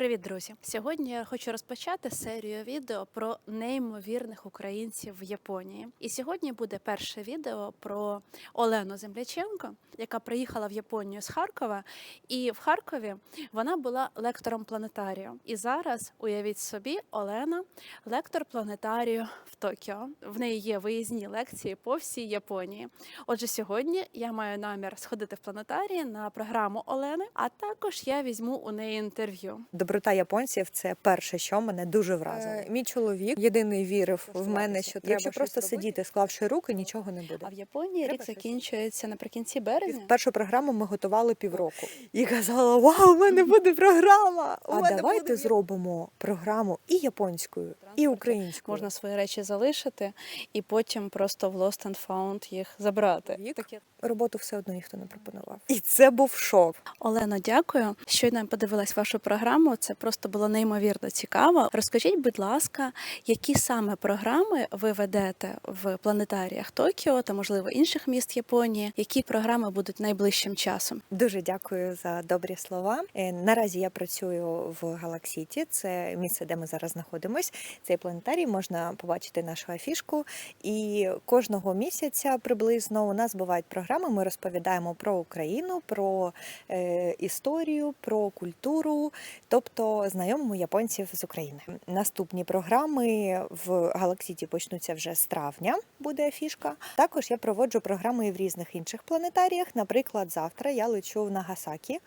Привіт, друзі! Сьогодні я хочу розпочати серію відео про неймовірних українців в Японії. І сьогодні буде перше відео про Олену Земляченко, яка приїхала в Японію з Харкова. І в Харкові вона була лектором планетарію. І зараз уявіть собі, Олена лектор планетарію в Токіо. В неї є виїзні лекції по всій Японії. Отже, сьогодні я маю намір сходити в планетарії на програму Олени, а також я візьму у неї інтерв'ю. Доброта японців це перше, що мене дуже вразило. Е, Мій чоловік єдиний вірив в мене, що треба Якщо щось просто робити. сидіти, склавши руки, нічого не буде. А в Японії Треба рік щось. закінчується наприкінці березня. першу програму ми готували півроку і казала: Вау, у мене буде програма! У А мене давайте буде- зробимо програму і японською, і українською. Можна свої речі залишити і потім просто в Lost and Found їх забрати. Вік. Таке. Роботу все одно ніхто не пропонував. І це був шок. Олено, дякую. Щойно подивилась вашу програму. Це просто було неймовірно цікаво. Розкажіть, будь ласка, які саме програми ви ведете в планетаріях Токіо та можливо інших міст Японії? Які програми будуть найближчим часом? Дуже дякую за добрі слова. Е, Наразі я працюю в Галаксіті. Це місце, де ми зараз знаходимось. Цей планетарій можна побачити нашу афішку. І кожного місяця приблизно у нас бувають програми. Ми розповідаємо про Україну, про е, історію, про культуру, тобто знайомимо японців з України. Наступні програми в Галаксіті почнуться вже з травня. Буде фішка. Також я проводжу програми і в різних інших планетаріях. Наприклад, завтра я лечу в Нагасакі.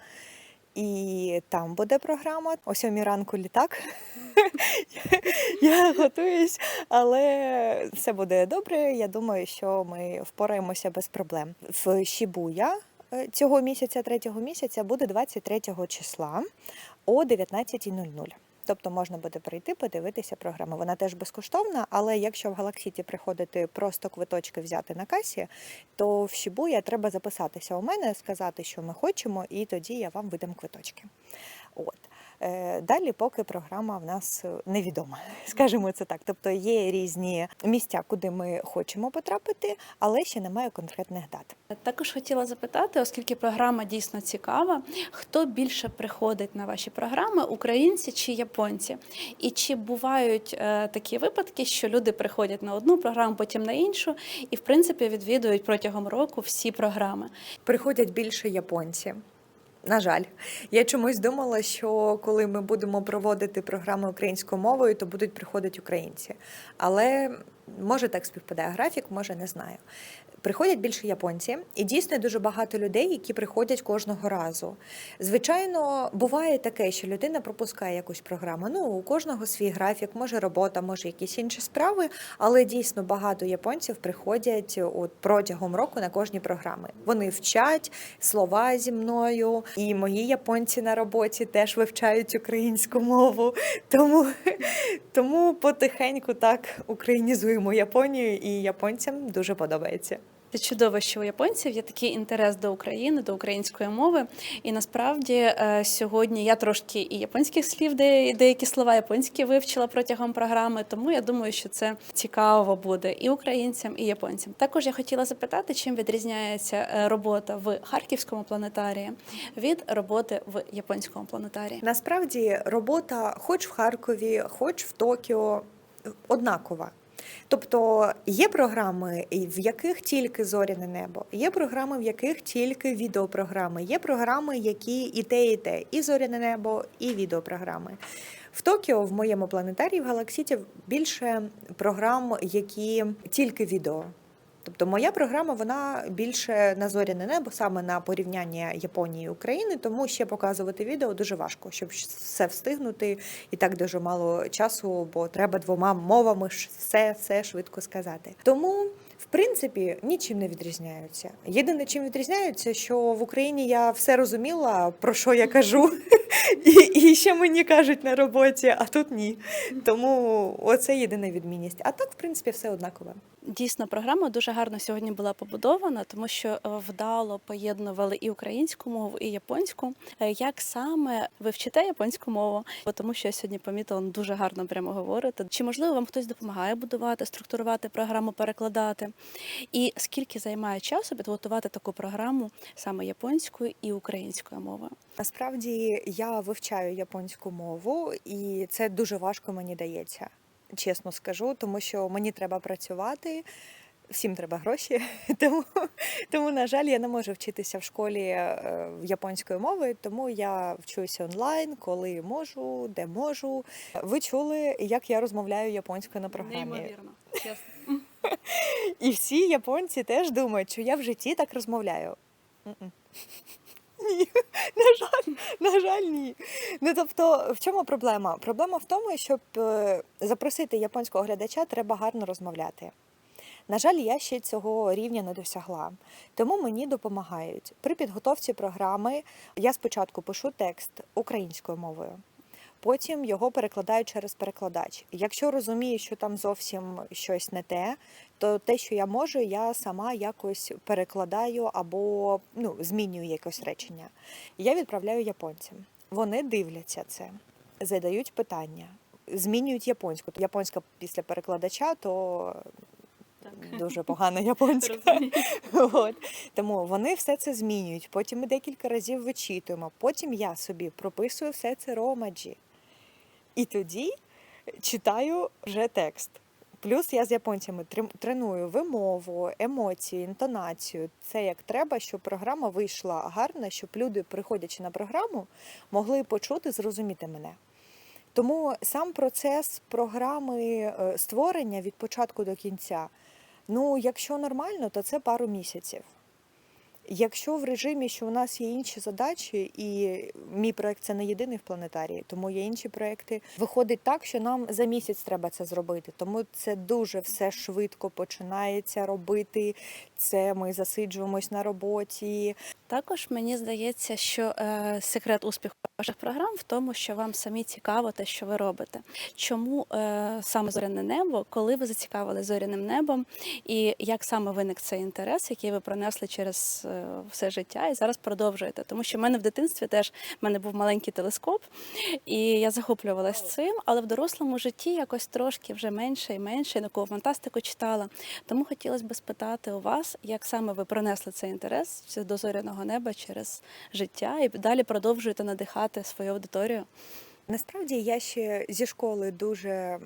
І там буде програма о сьомій ранку літак. Я готуюсь, але все буде добре. Я думаю, що ми впораємося без проблем. В Шібуя е, цього місяця, третього місяця, буде 23 числа о 19.00. Тобто можна буде прийти, подивитися програму. Вона теж безкоштовна, але якщо в Галаксіті приходити просто квиточки взяти на касі, то в Шібуя треба записатися у мене, сказати, що ми хочемо, і тоді я вам видам квиточки. От. Е, Далі, поки програма в нас е, невідома, скажімо це так. Тобто є різні місця, куди ми хочемо потрапити, але ще немає конкретних дат. Також хотіла запитати, оскільки програма дійсно цікава, хто більше приходить на ваші програми, українці чи японці? І чи бувають е, такі випадки, що люди приходять на одну програму, потім на іншу, і в принципі відвідують протягом року всі програми? Приходять більше японці. На жаль, я чомусь думала, що коли ми будемо проводити програми українською мовою, то будуть приходити українці. Але може так співпадає графік, може не знаю. Приходять більше японці, і дійсно дуже багато людей, які приходять кожного разу. Звичайно, буває таке, що людина пропускає якусь програму. Ну, у кожного свій графік, може робота, може якісь інші справи, але дійсно багато японців приходять от протягом року на кожні програми. Вони вчать слова зі мною, і мої японці на роботі теж вивчають українську мову. Тому, тому потихеньку так українізуємо Японію, і японцям дуже подобається. Це чудово, що у японців є такий інтерес до України, до української мови. І насправді е, сьогодні я трошки і японських слів, де деякі слова японські вивчила протягом програми. Тому я думаю, що це цікаво буде і українцям, і японцям. Також я хотіла запитати, чим відрізняється е, робота в харківському планетарії від роботи в японському планетарії. Насправді робота, хоч в Харкові, хоч в Токіо, однакова. Тобто є програми, в яких тільки зоряне небо, є програми, в яких тільки відеопрограми, є програми, які і те, і те, і зоряне небо, і відеопрограми. В Токіо, в моєму планетарії, в Галаксіті більше програм, які тільки відео. Тобто моя програма вона більше на зоряне небо, саме на порівняння Японії і України, тому ще показувати відео дуже важко, щоб все встигнути і так дуже мало часу, бо треба двома мовами все, все швидко сказати. Тому. В принципі, нічим не відрізняються. Єдине, чим відрізняються, що в Україні я все розуміла, про що я кажу, і, і ще мені кажуть на роботі, а тут ні. Тому оце єдина відмінність. А так, в принципі, все однакове. Дійсно, програма дуже гарно сьогодні була побудована, тому що е, вдало поєднували і українську мову, і японську. Е, Як саме ви вчите японську мову? Бо тому що я сьогодні помітила, ну, дуже гарно прямо говорите. Чи можливо вам хтось допомагає будувати, структурувати програму, перекладати? І скільки займає часу підготувати таку програму саме японською і українською мовою? Насправді я вивчаю японську мову, і це дуже важко мені дається, чесно скажу, тому що мені треба працювати. Всім треба гроші, тому, тому, на жаль, я не можу вчитися в школі е, японської мови, тому я вчуся онлайн, коли можу, де можу. Ви чули, як я розмовляю японською на програмі? чесно. І всі японці теж думають, що я в житті так розмовляю. Ні, на жаль, на жаль, ні. Ну тобто, в чому проблема? Проблема в тому, щоб е, запросити японського глядача, треба гарно розмовляти. На жаль, я ще цього рівня не досягла, тому мені допомагають. При підготовці програми я спочатку пишу текст українською мовою, потім його перекладаю через перекладач. Якщо розумію, що там зовсім щось не те, то те, що я можу, я сама якось перекладаю або ну, змінюю якось речення. Я відправляю японцям. Вони дивляться це, задають питання, змінюють японську. Японська після перекладача, то дуже погана японська. От. Тому вони все це змінюють. Потім ми декілька разів вичитуємо. Потім я собі прописую все це ромаджі. І тоді читаю вже текст. Плюс я з японцями треную вимову, емоції, інтонацію. Це як треба, щоб програма вийшла гарна, щоб люди, приходячи на програму, могли почути, зрозуміти мене. Тому сам процес програми е, створення від початку до кінця, ну, якщо нормально, то це пару місяців. Якщо в режимі, що у нас є інші задачі, і мій проект це не єдиний в планетарії, тому є інші проекти. Виходить так, що нам за місяць треба це зробити. Тому це дуже все швидко починається робити. Це ми засиджуємось на роботі. Також мені здається, що е, секрет успіху ваших програм в тому, що вам самі цікаво те, що ви робите. Чому е, саме зоряне небо, коли ви зацікавили зоряним небом, і як саме виник цей інтерес, який ви пронесли через все життя, і зараз продовжуєте? Тому що в мене в дитинстві теж в мене був маленький телескоп, і я захоплювалась цим, але в дорослому житті якось трошки вже менше і менше, наукову фантастику читала. Тому хотілося б спитати у вас, як саме ви пронесли цей інтерес до зоряного неба через життя і далі продовжуєте надихати свою аудиторію. Насправді я ще зі школи дуже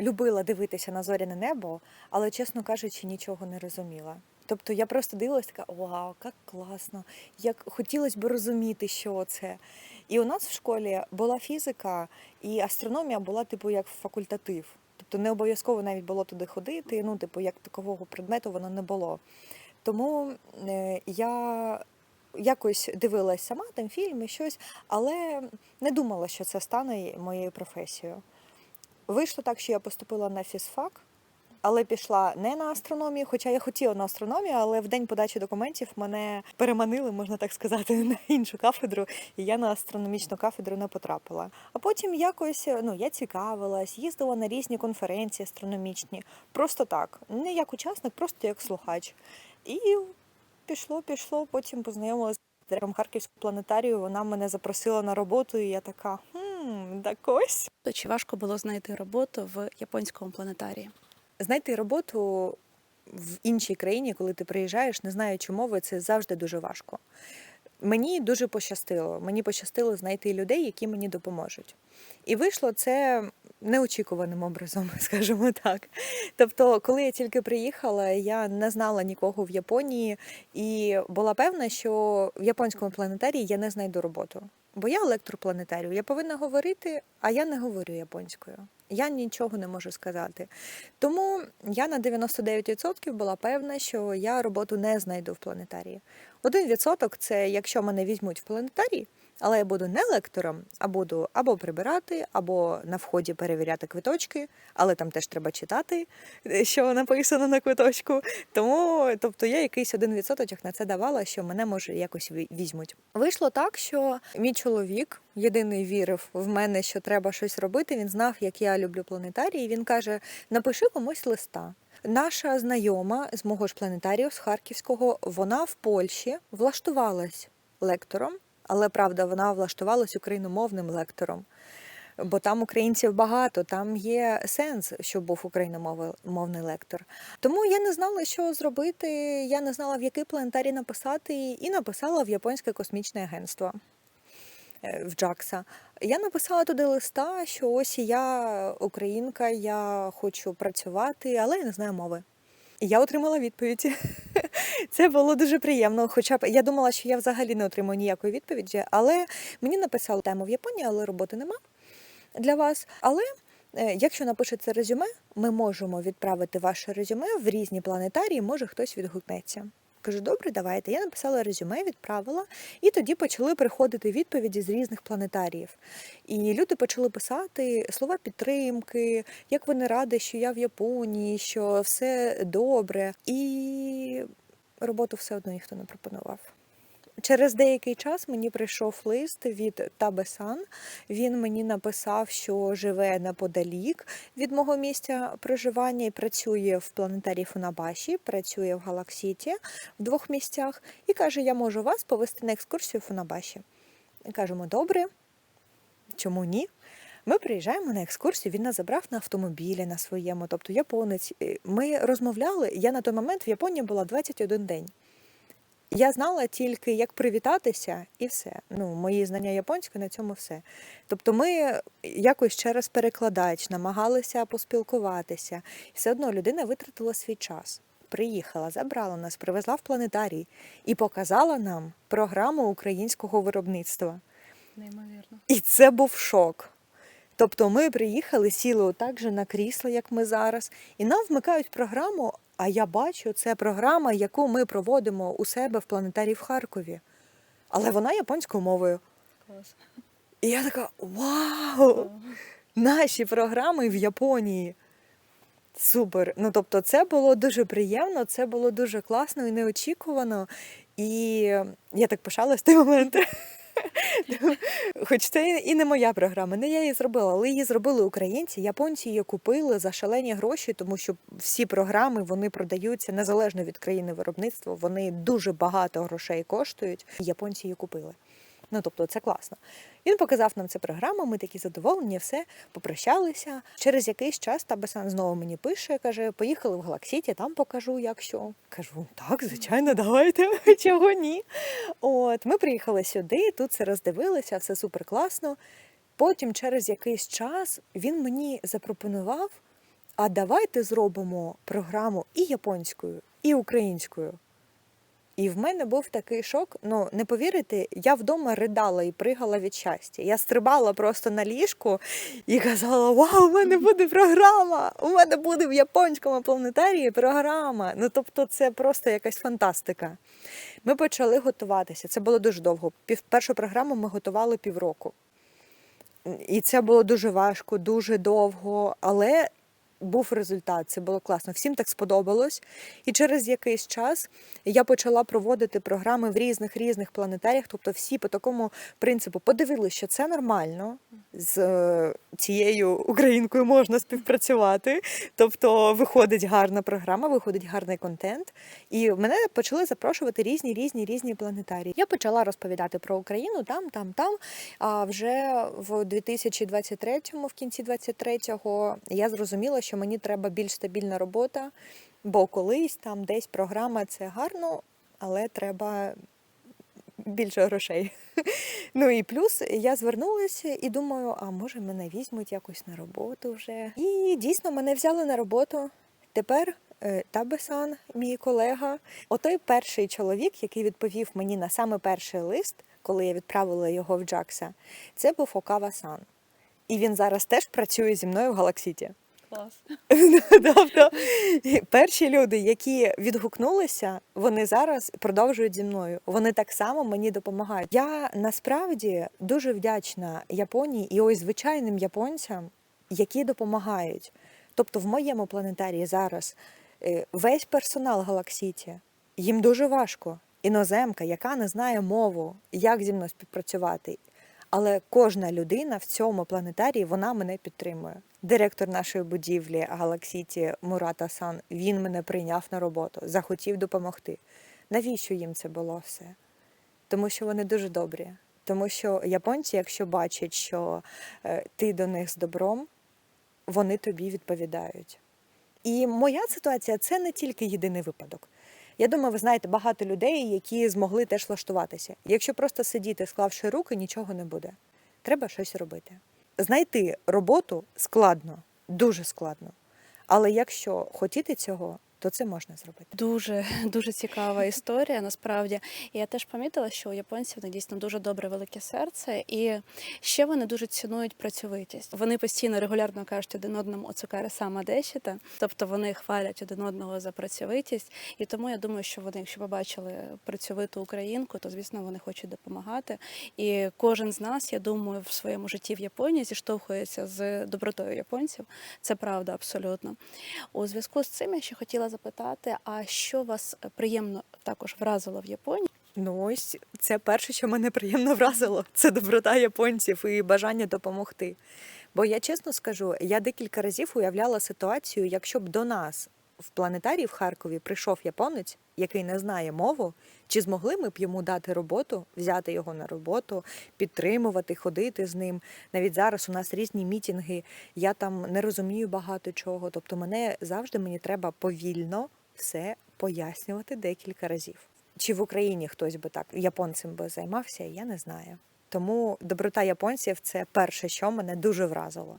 любила дивитися на зоряне небо, але, чесно кажучи, нічого не розуміла. Тобто я просто дивилась така, вау, як класно, як хотілося б розуміти, що це. І у нас в школі була фізика, і астрономія була, типу, як факультатив. Тобто не обов'язково навіть було туди ходити, ну, типу, як такового предмету воно не було. Тому е, я якось дивилась сама там фільми, щось, але не думала, що це стане моєю професією. Вийшло так, що я поступила на фізфак, але пішла не на астрономію, хоча я хотіла на астрономію, але в день подачі документів мене переманили, можна так сказати, на іншу кафедру, і я на астрономічну кафедру не потрапила. А потім якось ну, я цікавилась, їздила на різні конференції астрономічні, просто так, не як учасник, просто як слухач. І пішло, пішло, потім познайомилася з директором Харківського планетарію. Вона мене запросила на роботу, і я така, так ось. Чи важко було знайти роботу в японському планетарії? Знайти роботу в іншій країні, коли ти приїжджаєш, не знаючи мови, це завжди дуже важко. Мені дуже пощастило. Мені пощастило знайти людей, які мені допоможуть. І вийшло це неочікуваним образом, скажімо так. Тобто, коли я тільки приїхала, я не знала нікого в Японії і була певна, що в японському планетарії я не знайду роботу. Бо я лектор планетарію, я повинна говорити, а я не говорю японською. Я нічого не можу сказати. Тому я на 99% була певна, що я роботу не знайду в планетарії. Один відсоток це якщо мене візьмуть в планетарій, але я буду не лектором, а буду або прибирати, або на вході перевіряти квиточки, але там теж треба читати, е, що написано на квиточку. Тому, тобто, я якийсь один відсоточок на це давала, що мене може якось візьмуть. Вийшло так, що мій чоловік єдиний вірив в мене, що треба щось робити. Він знав, як я люблю планетарії. Він каже: напиши комусь листа. Наша знайома з мого ж планетарію, з Харківського, вона в Польщі влаштувалась лектором, але правда, вона влаштувалась україномовним лектором. бо там українців багато, там є сенс, щоб був україномовний лектор. Тому я не знала, що зробити. Я не знала, в який планетарій написати, і написала в Японське космічне агентство е, в Джакса. Я написала туди листа, що ось я українка, я хочу працювати, але я не знаю мови. Я отримала відповідь. Це було дуже приємно. Хоча б я думала, що я взагалі не отримую ніякої відповіді, але мені написали тему в Японії, але роботи нема для вас. Але е, якщо напишете резюме, ми можемо відправити ваше резюме в різні планетарії, може хтось відгукнеться. Кажу, добре, давайте. Я написала резюме, відправила, і тоді почали приходити відповіді з різних планетаріїв. І люди почали писати слова підтримки, як вони раді, що я в Японії, що все добре. І роботу все одно ніхто не пропонував. Через деякий час мені прийшов лист від Табесан. Він мені написав, що живе неподалік від мого місця проживання і працює в планетарії Фунабаші, працює в Галаксіті в двох місцях, і каже: Я можу вас повести на екскурсію Фунабаші. Кажемо, добре, чому ні? Ми приїжджаємо на екскурсію, він нас забрав на автомобілі на своєму, тобто японець. Е, Ми розмовляли. Я на той момент в Японії була 21 день. Я знала тільки, як привітатися, і все. Ну, мої знання японської на цьому все. Тобто ми якось через перекладач намагалися поспілкуватися. І все одно людина витратила свій час. Приїхала, забрала нас, привезла в планетарій і показала нам програму українського виробництва. Неймовірно. І це був шок. Тобто ми приїхали, сіли отак же на крісло, як ми зараз, і нам вмикають програму. А я бачу, це програма, яку ми проводимо у себе в планетарії в Харкові. Але вона японською мовою. Клас. І я така: вау! Наші програми в Японії. Супер. Ну тобто, це було дуже приємно, це було дуже класно і неочікувано. І я так пишалась в той момент. Хоч це і не моя програма, не я її зробила, але її зробили українці. Японці її купили за шалені гроші, тому що всі програми вони продаються незалежно від країни виробництва. Вони дуже багато грошей коштують. Японці її купили. Ну тобто це класно. Він показав нам цю програму, ми такі задоволені, все, попрощалися. Через якийсь час Табасан знову мені пише, каже: поїхали в Галаксіті, там покажу, як що. Кажу, так, звичайно, давайте, чого ні. От, ми приїхали сюди, тут все роздивилися, все супер класно. Потім, через якийсь час, він мені запропонував: а давайте зробимо програму і японською, і українською. І в мене був такий шок. Ну не повірите, я вдома ридала і пригала від щастя. Я стрибала просто на ліжку і казала: Вау, у мене буде програма! У мене буде в японському планетарії програма. Ну тобто, це просто якась фантастика. Ми почали готуватися. Це було дуже довго. Першу програму ми готували півроку. І це було дуже важко, дуже довго, але був результат. Це було класно. Всім так сподобалось. І через якийсь час я почала проводити програми в різних різних планетаріях. Тобто, всі по такому принципу подивилися, що це нормально. З е, цією українкою можна співпрацювати. Тобто, виходить гарна програма, виходить гарний контент. І мене почали запрошувати різні, різні, різні планетарії. Я почала розповідати про Україну там, там, там. А вже в 2023-му, в кінці 23-го, я зрозуміла, що мені треба більш стабільна робота, бо колись там десь програма це гарно, але треба більше грошей. Ну і плюс я звернулася і думаю, а може мене візьмуть якось на роботу вже. І дійсно мене взяли на роботу. Тепер е, Табесан, мій колега, отой перший чоловік, який відповів мені на саме перший лист, коли я відправила його в Джакса, це був Окава-сан. І він зараз теж працює зі мною в Галаксіті. Клас. Тобто перші люди, які відгукнулися, вони зараз продовжують зі мною. Вони так само мені допомагають. Я насправді дуже вдячна Японії і ось звичайним японцям, які допомагають. Тобто, в моєму планетарії зараз е, весь персонал Галаксіті, їм дуже важко. Іноземка, яка не знає мову, як зі мною співпрацювати. Але кожна людина в цьому планетарії вона мене підтримує. Директор нашої будівлі Галаксіті Мурата Сан він мене прийняв на роботу, захотів допомогти. Навіщо їм це було все? Тому що вони дуже добрі. Тому що японці, якщо бачать, що е, ти до них з добром, вони тобі відповідають. І моя ситуація це не тільки єдиний випадок. Я думаю, ви знаєте багато людей, які змогли теж влаштуватися. Якщо просто сидіти, склавши руки, нічого не буде. Треба щось робити. Знайти роботу складно, дуже складно. Але якщо хотіти цього, то це можна зробити. Дуже дуже цікава історія. Насправді, і я теж помітила, що у японців в дійсно дуже добре велике серце, і ще вони дуже цінують працьовитість. Вони постійно регулярно кажуть один одному оцукаре сама дещита, тобто вони хвалять один одного за працьовитість. І тому я думаю, що вони, якщо побачили працьовиту українку, то звісно вони хочуть допомагати. І кожен з нас, я думаю, в своєму житті в Японії зіштовхується з добротою японців. Це правда абсолютно. У зв'язку з цим я ще хотіла запитати: а що вас е, приємно також вразило в Японії? Ну ось це перше, що мене приємно вразило. Це доброта японців і бажання допомогти. Бо я чесно скажу, я декілька разів уявляла ситуацію, якщо б до нас в планетарії в Харкові прийшов японець, який не знає мову, чи змогли ми б йому дати роботу, взяти його на роботу, підтримувати, ходити з ним. Навіть зараз у нас різні мітінги, я там не розумію багато чого. Тобто, мене завжди мені треба повільно все пояснювати декілька разів. Чи в Україні хтось би так японцем би займався, я не знаю. Тому доброта японців це перше, що мене дуже вразило.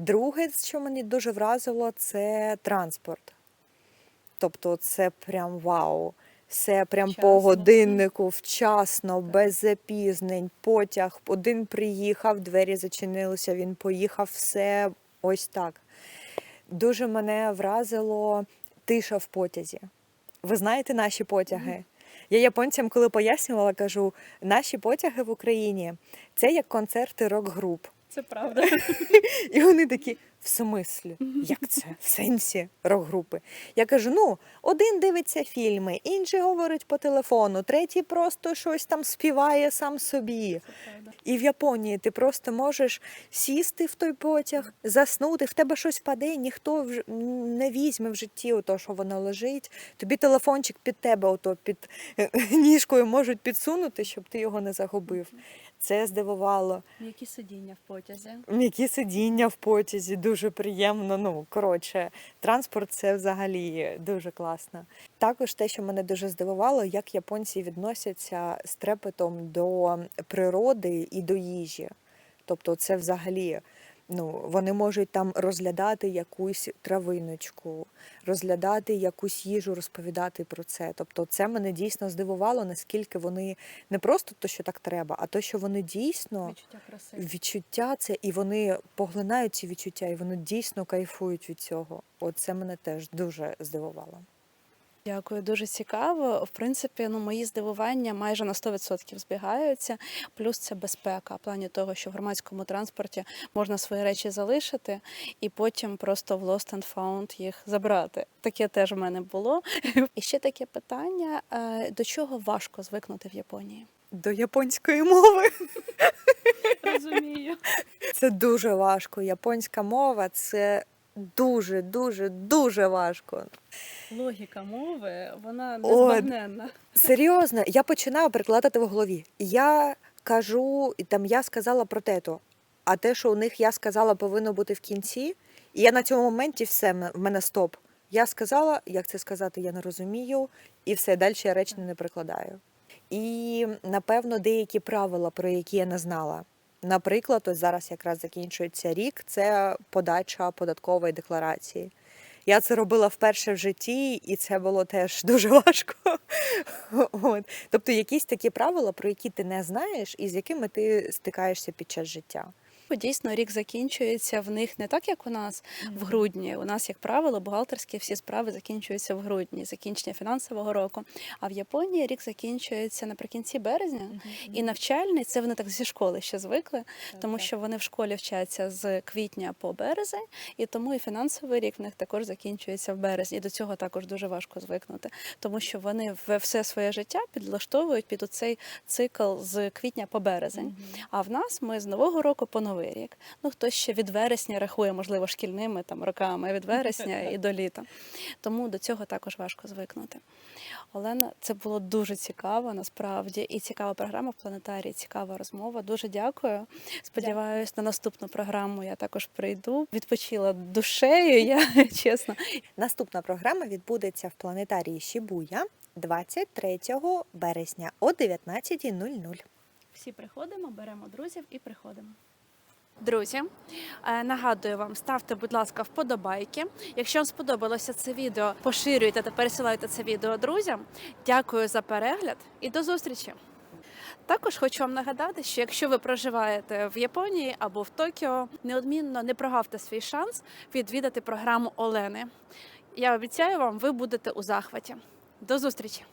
Друге, що мене дуже вразило, це транспорт. Тобто, це прям вау. Все прям по годиннику, вчасно, без запізнень, потяг. Один приїхав, двері зачинилися, він поїхав, все ось так. Дуже мене вразило тиша в потязі. Ви знаєте наші потяги? Я японцям, коли пояснювала, кажу, наші потяги в Україні це як концерти рок-груп. Це правда. І вони такі, в смислі, як це? В сенсі рок-групи. Я кажу: ну, один дивиться фільми, інший говорить по телефону, третій просто щось там співає сам собі. І в Японії ти просто можеш сісти в той потяг, заснути, в тебе щось впаде, ніхто не візьме в житті ото, що воно лежить. Тобі телефончик під тебе, ото під е, ніжкою можуть підсунути, щоб ти його не загубив. Це здивувало. Які сидіння в потязі? М'які сидіння в потязі дуже приємно. Ну коротше, транспорт це взагалі дуже класно. Також те, що мене дуже здивувало, як японці відносяться з трепетом до природи і до їжі. Тобто, це взагалі. Ну, вони можуть там розглядати якусь травиночку, розглядати якусь їжу, розповідати про це. Тобто, це мене дійсно здивувало, наскільки вони не просто то, що так треба, а то, що вони дійсно Відчуття краси. відчуття це, і вони поглинають ці відчуття, і вони дійсно кайфують від цього. От це мене теж дуже здивувало. Дякую, дуже цікаво. В принципі, ну мої здивування майже на 100% збігаються. Плюс це безпека, в плані того, що в громадському транспорті можна свої речі залишити і потім просто в Lost and Found їх забрати. Таке теж в мене було. І ще таке питання: е, до чого важко звикнути в Японії? До японської мови Розумію. це дуже важко. Японська мова це дуже, дуже, дуже важко. Логіка мови, вона незбагненна. Серйозно, я починаю перекладати в голові. Я кажу, і там я сказала про тето, а те, що у них я сказала, повинно бути в кінці. І я на цьому моменті все в мене стоп. Я сказала, як це сказати, я не розумію, і все далі я речення не прикладаю. І напевно деякі правила, про які я не знала. Наприклад, ось зараз якраз закінчується рік, це подача податкової декларації. Я це робила вперше в житті, і це було теж дуже важко. От. Тобто якісь такі правила, про які ти не знаєш, і з якими ти стикаєшся під час життя. Дійсно, рік закінчується в них не так, як у нас в грудні. У нас, як правило, бухгалтерські всі справи закінчуються в грудні, закінчення фінансового року. А в Японії рік закінчується наприкінці березня. І навчальний це вони так зі школи ще звикли, тому що вони в школі вчаться з квітня по березень, і тому і фінансовий рік в них також закінчується в березні. І до цього також дуже важко звикнути, тому що вони в- все своє життя підлаштовують під оцей цикл з квітня по березень. А в нас ми з нового року по новий новий рік. Ну хтось ще від вересня рахує, можливо, шкільними там роками від вересня і до літа. Тому до цього також важко звикнути. Олена, це було дуже цікаво насправді. І цікава програма в планетарії, цікава розмова. Дуже дякую. Сподіваюсь, на наступну програму я також прийду. Відпочила душею, я чесно. Наступна програма відбудеться в планетарії Шібуя 23 березня о 19.00. Всі приходимо, беремо друзів і приходимо. Друзі, е, нагадую вам, ставте, будь ласка, вподобайки. Якщо вам сподобалося це відео, поширюйте та пересилайте це відео друзям. Дякую за перегляд і до зустрічі. Також хочу вам нагадати, що якщо ви проживаєте в Японії або в Токіо, неодмінно не прогавте свій шанс відвідати програму Олени. Я обіцяю вам, ви будете у захваті. До зустрічі!